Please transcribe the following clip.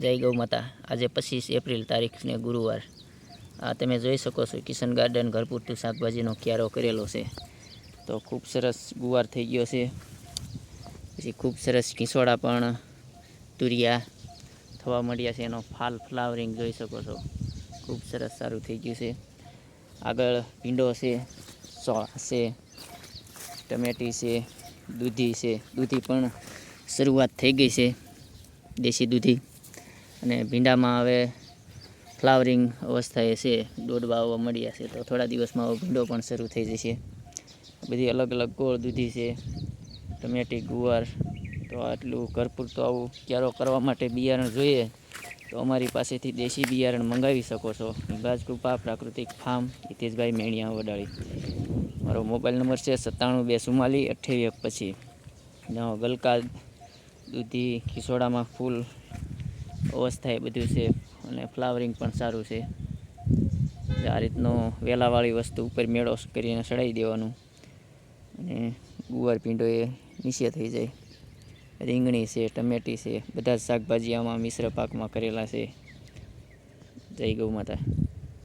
જય ગૌ માતા. આજે પચીસ એપ્રિલ તારીખને ગુરુવાર. આ તમે જોઈ શકો છો, કિશન ગાર્ડન ઘર પૂરતું શાકભાજીનો ક્યારો કરેલો છે. તો ખૂબ સરસ ગુવાર થઈ ગયો છે. પછી ખૂબ સરસ કિસોડા પણ તુરિયા થવા મળ્યા છે. એનો ફાલ ફ્લાવરિંગ જોઈ શકો છો. ખૂબ સરસ સારું થઈ ગયું છે. આગળ ભીંડો છે, સોળ છે, ટમેટી છે, દૂધી છે. દૂધી પણ શરૂઆત થઈ ગઈ છે. દેશી દૂધી. અને ભીંડામાં હવે ફ્લાવરિંગ અવસ્થાએ છે, દોડવા આવવા મળ્યા છે, તો થોડા દિવસમાં હવે ભીંડો પણ શરૂ થઈ જશે. બધી અલગ અલગ ગોળ દૂધી છે, ટમેટી, ગુવાર, તો આટલું ઘર તો આવું ક્યારો કરવા માટે બિયારણ જોઈએ, તો અમારી પાસેથી દેશી બિયારણ મંગાવી શકો છો. નિભાજ પ્રાકૃતિક ફાર્મ, હિતેશભાઈ મેણિયા વડાળી. મારો મોબાઈલ નંબર છે સત્તાણું બે ચુમ્માલીસ અઠ્ઠાવીસ પછી ગલકા દૂધી, ખીસોડામાં ફૂલ અવસ્થાએ બધું છે અને ફ્લાવરિંગ પણ સારું છે. આ રીતનો વેલાવાળી વસ્તુ ઉપર મેળો કરીને ચડાવી દેવાનું. અને ગુવાર પીંડો એ નીચે થઈ જાય. રીંગણી છે, ટમેટી છે, બધા જ શાકભાજી આમાં મિશ્ર પાકમાં કરેલા છે. જય ગૌ માતા.